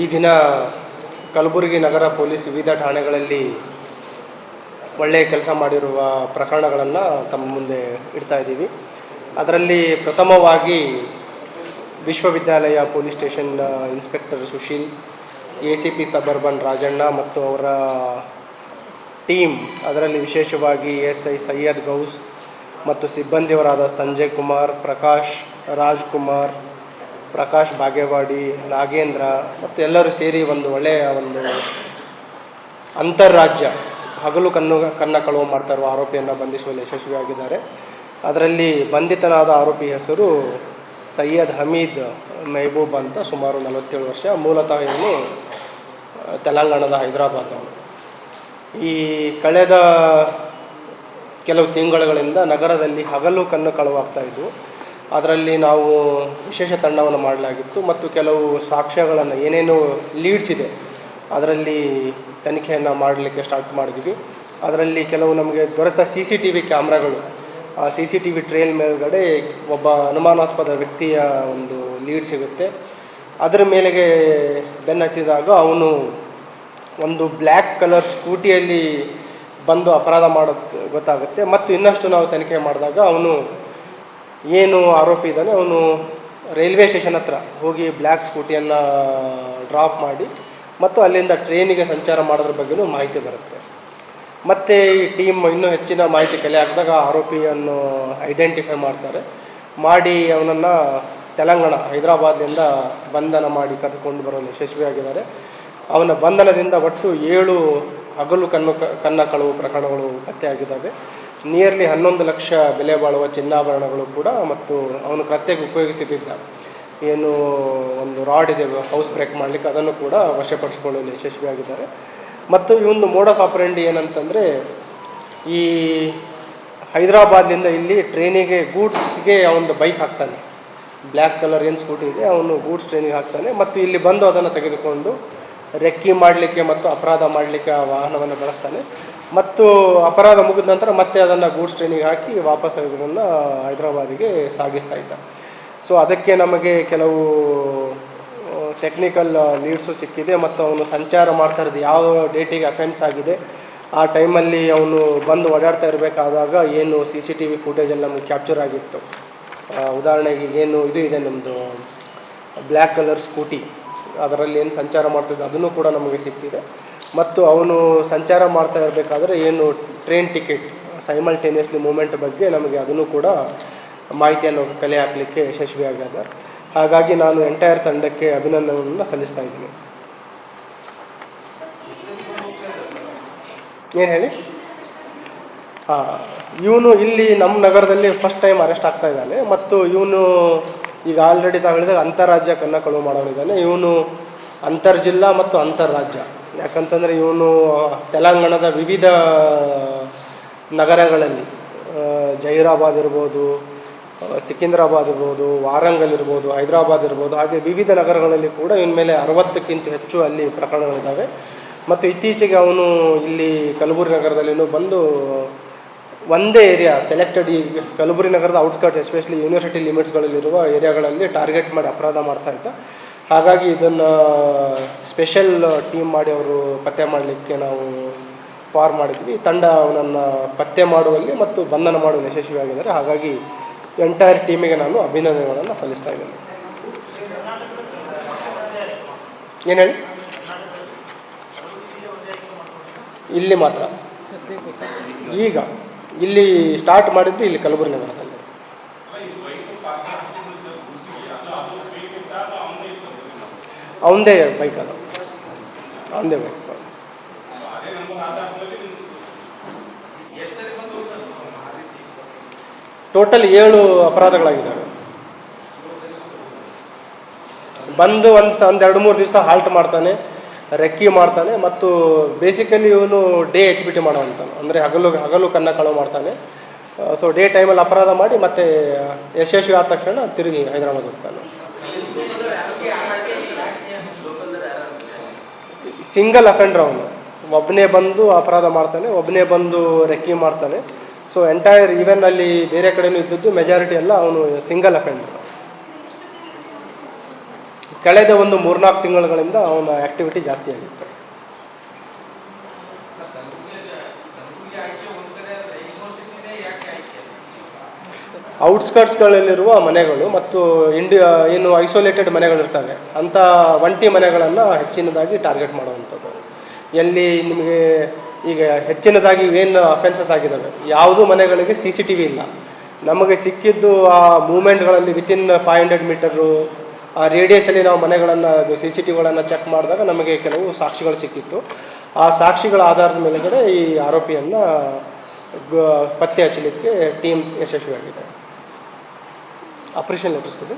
ಈ ದಿನ ಕಲಬುರಗಿ ನಗರ ಪೊಲೀಸ್ ವಿವಿಧ ಠಾಣೆಗಳಲ್ಲಿ ಒಳ್ಳೆಯ ಕೆಲಸ ಮಾಡಿರುವ ಪ್ರಕರಣಗಳನ್ನು ತಮ್ಮ ಮುಂದೆ ಇಡ್ತಾ ಇದ್ದೀವಿ. ಅದರಲ್ಲಿ ಪ್ರಥಮವಾಗಿ ವಿಶ್ವವಿದ್ಯಾಲಯ police station inspector Sushil A C P suburban Rajanna ಮತ್ತು ಅವರ ಟೀಮ್, ಅದರಲ್ಲಿ ವಿಶೇಷವಾಗಿ ಎಸ್ ಐ ಸೈಯದ್ ಗೌಸ್ ಮತ್ತು ಸಿಬ್ಬಂದಿಯವರಾದ ಸಂಜಯ್ ಕುಮಾರ್, ಪ್ರಕಾಶ್ ರಾಜ್ಕುಮಾರ್ ಪ್ರಕಾಶ್ ಬಾಗೇವಾಡಿ, ನಾಗೇಂದ್ರ ಮತ್ತು ಎಲ್ಲರೂ ಸೇರಿ ಒಂದು ಒಳ್ಳೆಯ ಒಂದು ಅಂತಾರಾಜ್ಯ ಹಗಲು ಕಣ್ಣು ಕನ್ನ ಕಳುವು ಮಾಡ್ತಾ ಇರುವ ಆರೋಪಿಯನ್ನು ಬಂಧಿಸುವಲ್ಲಿ ಯಶಸ್ವಿಯಾಗಿದ್ದಾರೆ. ಅದರಲ್ಲಿ ಬಂಧಿತನಾದ ಆರೋಪಿ ಹೆಸರು ಸೈಯದ್ ಹಮೀದ್ ಮೆಹಬೂಬ್ ಅಂತ ಸುಮಾರು ನಲವತ್ತೇಳು ವರ್ಷ. ಮೂಲತಃ ಇವನು ತೆಲಂಗಾಣದ ಹೈದರಾಬಾದ್ ಅವನು. ಈ ಕಳೆದ ಕೆಲವು ತಿಂಗಳುಗಳಿಂದ ನಗರದಲ್ಲಿ ಹಗಲು ಕಣ್ಣು ಕಳುವಾಗ್ತಾ ಇದ್ವು ಅದರಲ್ಲಿ ನಾವು ವಿಶೇಷ ತಂಡವನ್ನು ಮಾಡಲಾಗಿತ್ತು ಮತ್ತು ಕೆಲವು ಸಾಕ್ಷ್ಯಗಳನ್ನು ಏನೇನು ಲೀಡ್ಸ್ ಇದೆ, ಅದರಲ್ಲಿ ತನಿಖೆಯನ್ನು ಮಾಡಲಿಕ್ಕೆ ಸ್ಟಾರ್ಟ್ ಮಾಡಿದ್ವಿ. ಅದರಲ್ಲಿ ಕೆಲವು ನಮಗೆ ದೊರೆತ ಸಿ ಸಿ ಟಿ ವಿ ಕ್ಯಾಮ್ರಾಗಳು, ಆ C C T V trail ಮೇಲ್ಗಡೆ ಒಬ್ಬ ಅನುಮಾನಾಸ್ಪದ ವ್ಯಕ್ತಿಯ ಒಂದು ಲೀಡ್ ಸಿಗುತ್ತೆ. ಅದರ ಮೇಲೆಗೆ ಬೆನ್ನತ್ತಿದಾಗ ಅವನು ಒಂದು ಬ್ಲ್ಯಾಕ್ ಕಲರ್ ಸ್ಕೂಟಿಯಲ್ಲಿ ಬಂದು ಅಪರಾಧ ಮಾಡೋದು ಗೊತ್ತಾಗುತ್ತೆ. ಮತ್ತು ಇನ್ನಷ್ಟು ನಾವು ತನಿಖೆ ಮಾಡಿದಾಗ ಅವನು ಏನು ಆರೋಪಿ ಇದ್ದಾನೆ, ಅವನು ರೈಲ್ವೆ ಸ್ಟೇಷನ್ ಹತ್ರ ಹೋಗಿ ಬ್ಲ್ಯಾಕ್ ಸ್ಕೂಟಿಯನ್ನು ಡ್ರಾಪ್ ಮಾಡಿ ಮತ್ತು ಅಲ್ಲಿಂದ ಟ್ರೈನಿಗೆ ಸಂಚಾರ ಮಾಡೋದ್ರ ಬಗ್ಗೆನೂ ಮಾಹಿತಿ ಬರುತ್ತೆ. ಮತ್ತು ಈ ಟೀಮ್ ಇನ್ನೂ ಹೆಚ್ಚಿನ ಮಾಹಿತಿ ಕಲೆ ಹಾಕಿದಾಗ ಆರೋಪಿಯನ್ನು ಐಡೆಂಟಿಫೈ ಮಾಡ್ತಾರೆ. ಮಾಡಿ ಅವನನ್ನು ತೆಲಂಗಾಣ ಹೈದರಾಬಾದ್ನಿಂದ ಬಂಧನ ಮಾಡಿ ಕದ್ಕೊಂಡು ಬರಲು ಯಶಸ್ವಿಯಾಗಿದ್ದಾರೆ ಅವನ ಬಂಧನದಿಂದ ಒಟ್ಟು ಏಳು ಹಗಲು ಕಣ್ಣು ಕನ್ನ ಕಳವು ಪ್ರಕರಣಗಳು ಪತ್ತೆಯಾಗಿದ್ದಾವೆ. ನಿಯರ್ಲಿ ಹನ್ನೊಂದು ಲಕ್ಷ ಬೆಲೆ ಬಾಳುವ ಚಿನ್ನಾಭರಣಗಳು ಕೂಡ ಮತ್ತು ಅವನು ಕತ್ತೆಗೆ ಉಪಯೋಗಿಸುತ್ತಿದ್ದ. ಏನು ಒಂದು ರಾಡ್ ಇದೆ ಹೌಸ್ ಬ್ರೇಕ್ ಮಾಡಲಿಕ್ಕೆ ಅದನ್ನು ಕೂಡ ವಶಪಡಿಸಿಕೊಳ್ಳಲು ಯಶಸ್ವಿಯಾಗಿದ್ದಾರೆ ಮತ್ತು ಈ ಒಂದು ಮೋಡಸ್ ಏನಂತಂದರೆ, ಈ ಹೈದರಾಬಾದ್ನಿಂದ ಇಲ್ಲಿ ಟ್ರೈನಿಗೆ ಗೂಡ್ಸ್ಗೆ ಅವನು ಬೈಕ್ ಹಾಕ್ತಾನೆ. ಬ್ಲ್ಯಾಕ್ ಕಲರ್ ಏನು ಸ್ಕೂಟಿ ಇದೆ, ಅವನು ಗೂಡ್ಸ್ ಟ್ರೈನಿಗೆ ಹಾಕ್ತಾನೆ. ಮತ್ತು ಇಲ್ಲಿ ಬಂದು ಅದನ್ನು ತೆಗೆದುಕೊಂಡು ರೆಕ್ಕಿ ಮಾಡಲಿಕ್ಕೆ ಮತ್ತು ಅಪರಾಧ ಮಾಡಲಿಕ್ಕೆ ಆ ವಾಹನವನ್ನು ಬಳಸ್ತಾನೆ. ಮತ್ತು ಅಪರಾಧ ಮುಗಿದ ನಂತರ ಮತ್ತೆ ಅದನ್ನು ಗೂಡ್ಸ್ ಟ್ರೈನಿಗೆ ಹಾಕಿ ವಾಪಸ್ ಇದನ್ನು ಹೈದರಾಬಾದಿಗೆ ಸಾಗಿಸ್ತಾ ಇದ್ದ. ಸೊ ಅದಕ್ಕೆ ನಮಗೆ ಕೆಲವು ಟೆಕ್ನಿಕಲ್ ಲೀಡ್ಸು ಸಿಕ್ಕಿದೆ ಮತ್ತು ಅವನು ಸಂಚಾರ ಮಾಡ್ತಾ ಇರೋದು ಯಾವ ಡೇಟಿಗೆ ಅಫೆನ್ಸ್ ಆಗಿದೆ, ಆ ಟೈಮಲ್ಲಿ ಅವನು ಬಂದು ಓಡಾಡ್ತಾ ಇರಬೇಕಾದಾಗ ಏನು ಸಿ ಸಿ ಟಿ ವಿ ಫುಟೇಜಲ್ಲಿ ನಮಗೆ ಕ್ಯಾಪ್ಚರ್ ಆಗಿತ್ತು. ಉದಾಹರಣೆಗೆ ಏನು ಇದು ಇದೆ ನಮ್ಮದು ಬ್ಲ್ಯಾಕ್ ಕಲರ್ ಸ್ಕೂಟಿ ಅದರಲ್ಲಿ ಏನು ಸಂಚಾರ ಮಾಡ್ತಿದ್ದೆ ಅದನ್ನು ಕೂಡ ನಮಗೆ ಸಿಕ್ಕಿದೆ. ಮತ್ತು ಅವನು ಸಂಚಾರ ಮಾಡ್ತಾ ಇರಬೇಕಾದ್ರೆ ಏನು ಟ್ರೈನ್ ಟಿಕೆಟ್ ಸೈಮಲ್ಟೇನಿಯಸ್ಲಿ ಮೂಮೆಂಟ್ ಬಗ್ಗೆ ನಮಗೆ ಅದನ್ನು ಕೂಡ ಮಾಹಿತಿಯನ್ನು ಕಲೆ ಹಾಕಲಿಕ್ಕೆ ಯಶಸ್ವಿಯಾಗ್ಯದ ಹಾಗಾಗಿ ನಾನು ಎಂಟೈರ್ ತಂಡಕ್ಕೆ ಅಭಿನಂದನೆಯನ್ನು ಸಲ್ಲಿಸ್ತಾ ಇದ್ದೀನಿ. ಏನು ಹೇಳಿ? ಹಾಂ ಇವನು ಇಲ್ಲಿ ನಮ್ಮ ನಗರದಲ್ಲಿ ಫಸ್ಟ್ ಟೈಮ್ ಅರೆಸ್ಟ್ ಆಗ್ತಾ ಇದ್ದಾನೆ ಮತ್ತು ಇವನು ಈಗ ಆಲ್ರೆಡಿ ತಾವು ಹೇಳಿದಾಗ ಅಂತಾರಾಜ್ಯ ಕನ್ನ ಕಳುವು ಮಾಡೋನಿದ್ದಾನೆ ಇವನು ಅಂತರ್ಜಿಲ್ಲಾ ಮತ್ತು ಅಂತರ್ರಾಜ್ಯ. ಯಾಕಂತಂದರೆ ಇವನು ತೆಲಂಗಾಣದ ವಿವಿಧ ನಗರಗಳಲ್ಲಿ ಜೈರಾಬಾದ್ ಇರ್ಬೋದು ಸಿಕಿಂದ್ರಾಬಾದ್ ಇರ್ಬೋದು, ವಾರಂಗಲ್ ಇರ್ಬೋದು, ಹೈದರಾಬಾದ್ ಇರ್ಬೋದು, ಹಾಗೆ ವಿವಿಧ ನಗರಗಳಲ್ಲಿ ಕೂಡ ಇವನ ಮೇಲೆ ಅರವತ್ತಕ್ಕಿಂತ ಹೆಚ್ಚು ಅಲ್ಲಿ ಪ್ರಕರಣಗಳಿದ್ದಾವೆ ಮತ್ತು ಇತ್ತೀಚೆಗೆ ಅವನು ಇಲ್ಲಿ ಕಲಬುರಗಿ ನಗರದಲ್ಲಿನೂ ಬಂದು, ಒಂದೇ ಏರಿಯಾ ಸೆಲೆಕ್ಟೆಡ್ ಈ ಕಲಬುರಗಿ ನಗರದ ಔಟ್ಸ್ಕರ್ಟ್ಸ್ ಎಸ್ಪೆಷಲಿ ಯೂನಿವರ್ಸಿಟಿ ಲಿಮಿಟ್ಸ್ಗಳಲ್ಲಿರುವ ಏರಿಯಾಗಳಲ್ಲಿ ಟಾರ್ಗೆಟ್ ಮಾಡಿ ಅಪರಾಧ ಮಾಡ್ತಾ ಇದ್ದ. ಹಾಗಾಗಿ ಇದನ್ನು ಸ್ಪೆಷಲ್ ಟೀಮ್ ಮಾಡಿ ಅವರು ಪತ್ತೆ ಮಾಡಲಿಕ್ಕೆ ನಾವು ಫಾರ್ ಮಾಡಿದ್ವಿ. ತಂಡ ಅವನನ್ನು ಪತ್ತೆ ಮಾಡುವಲ್ಲಿ ಮತ್ತು ಬಂಧನ ಮಾಡುವಲ್ಲಿ ಯಶಸ್ವಿಯಾಗಿದ್ದಾರೆ. ಹಾಗಾಗಿ ಎಂಟೈರ್ ಟೀಮಿಗೆ ನಾನು ಅಭಿನಂದನೆಗಳನ್ನು ಸಲ್ಲಿಸ್ತಾ ಇದ್ದೇನೆ. ಏನು ಹೇಳಿ? ಇಲ್ಲಿ ಮಾತ್ರ. ಈಗ, ಇಲ್ಲಿ ಸ್ಟಾರ್ಟ್ ಮಾಡಿದ್ದು ಇಲ್ಲಿ ಕಲಬುರಗಿ ನಗರದಲ್ಲಿ. ಅವಂದೇ ಬೈಕ್ ಅದು. ಅವಂದೇ ಬೈಕ್ ಟೋಟಲ್ ಏಳು ಅಪರಾಧಗಳಾಗಿದ್ದಾವೆ. ಬಂದು ಒಂದು ಸ ಒಂದು ಎರಡು ಮೂರು ದಿವಸ ಹಾಲ್ಟ್ ಮಾಡ್ತಾನೆ ರೆಕ್ಕಿ ಮಾಡ್ತಾನೆ ಮತ್ತು ಬೇಸಿಕಲಿ ಇವನು ಡೇ ಎಚ್ ಬಿ ಟಿ ಮಾಡೋವಂಥ ಅಂದರೆ ಹಗಲು ಹಗಲು ಕನ್ನ ಕಳವು ಮಾಡ್ತಾನೆ. ಸೊ ಡೇ ಟೈಮಲ್ಲಿ ಅಪರಾಧ ಮಾಡಿ ಮತ್ತೆ ಯಶಸ್ವಿ ಆದ ತಕ್ಷಣ ತಿರುಗಿ ಹೈದರಾಬಾದ್ ಹೋಗ್ತಾನೆ. ಸಿಂಗಲ್ ಅಫೆಂಡರ್ ಅವನು. ಒಬ್ಬನೇ ಬಂದು ಅಪರಾಧ ಮಾಡ್ತಾನೆ ಒಬ್ಬನೇ ಬಂದು ರೆಕ್ಕಿ ಮಾಡ್ತಾನೆ. ಸೊ ಎಂಟೈರ್ ಈವೆನ್ ಅಲ್ಲಿ ಬೇರೆ ಕಡೆನೂ ಇದ್ದದ್ದು ಮೆಜಾರಿಟಿ ಎಲ್ಲ ಅವನು ಸಿಂಗಲ್ ಅಫೆಂಡರ್ ಕಳೆದ ಒಂದು ಮೂರ್ನಾಲ್ಕು ತಿಂಗಳುಗಳಿಂದ ಅವನ ಆ್ಯಕ್ಟಿವಿಟಿ ಜಾಸ್ತಿ ಆಗಿತ್ತು. ಔಟ್ಸ್ಕರ್ಟ್ಸ್ಗಳಲ್ಲಿರುವ ಮನೆಗಳು ಮತ್ತು ಇಂಡಿಯಾ ಏನು ಐಸೋಲೇಟೆಡ್ ಮನೆಗಳಿರ್ತವೆ, ಅಂಥ ಒಂಟಿ ಮನೆಗಳನ್ನು ಹೆಚ್ಚಿನದಾಗಿ ಟಾರ್ಗೆಟ್ ಮಾಡುವಂಥದ್ದು. ಎಲ್ಲಿ ನಿಮಗೆ ಈಗ ಹೆಚ್ಚಿನದಾಗಿ ಏನು ಅಫೆನ್ಸಸ್ ಆಗಿದ್ದಾವೆ ಯಾವುದೂ ಮನೆಗಳಿಗೆ ಸಿ ಸಿ ಟಿ ವಿ ಇಲ್ಲ. ನಮಗೆ ಸಿಕ್ಕಿದ್ದು ಆ ಮೂಮೆಂಟ್ಗಳಲ್ಲಿ ವಿತಿನ್ ಫೈವ್ ಹಂಡ್ರೆಡ್ ಮೀಟರು ಆ ರೇಡಿಯಸಲ್ಲಿ ನಾವು ಮನೆಗಳನ್ನು, ಅದು ಸಿ ಸಿ ಟಿ ವಿಗಳನ್ನು ಚೆಕ್ ಮಾಡಿದಾಗ ನಮಗೆ ಕೆಲವು ಸಾಕ್ಷಿಗಳು ಸಿಕ್ಕಿತ್ತು. ಆ ಸಾಕ್ಷಿಗಳ ಆಧಾರದ ಮೇಲೆಗಡೆ ಈ ಆರೋಪಿಯನ್ನು ಪತ್ತೆ ಹಚ್ಚಲಿಕ್ಕೆ ಟೀಮ್ ಯಶಸ್ವಿಯಾಗಿದೆ. అప్రిషియేషన్ లెటర్స్ కూడా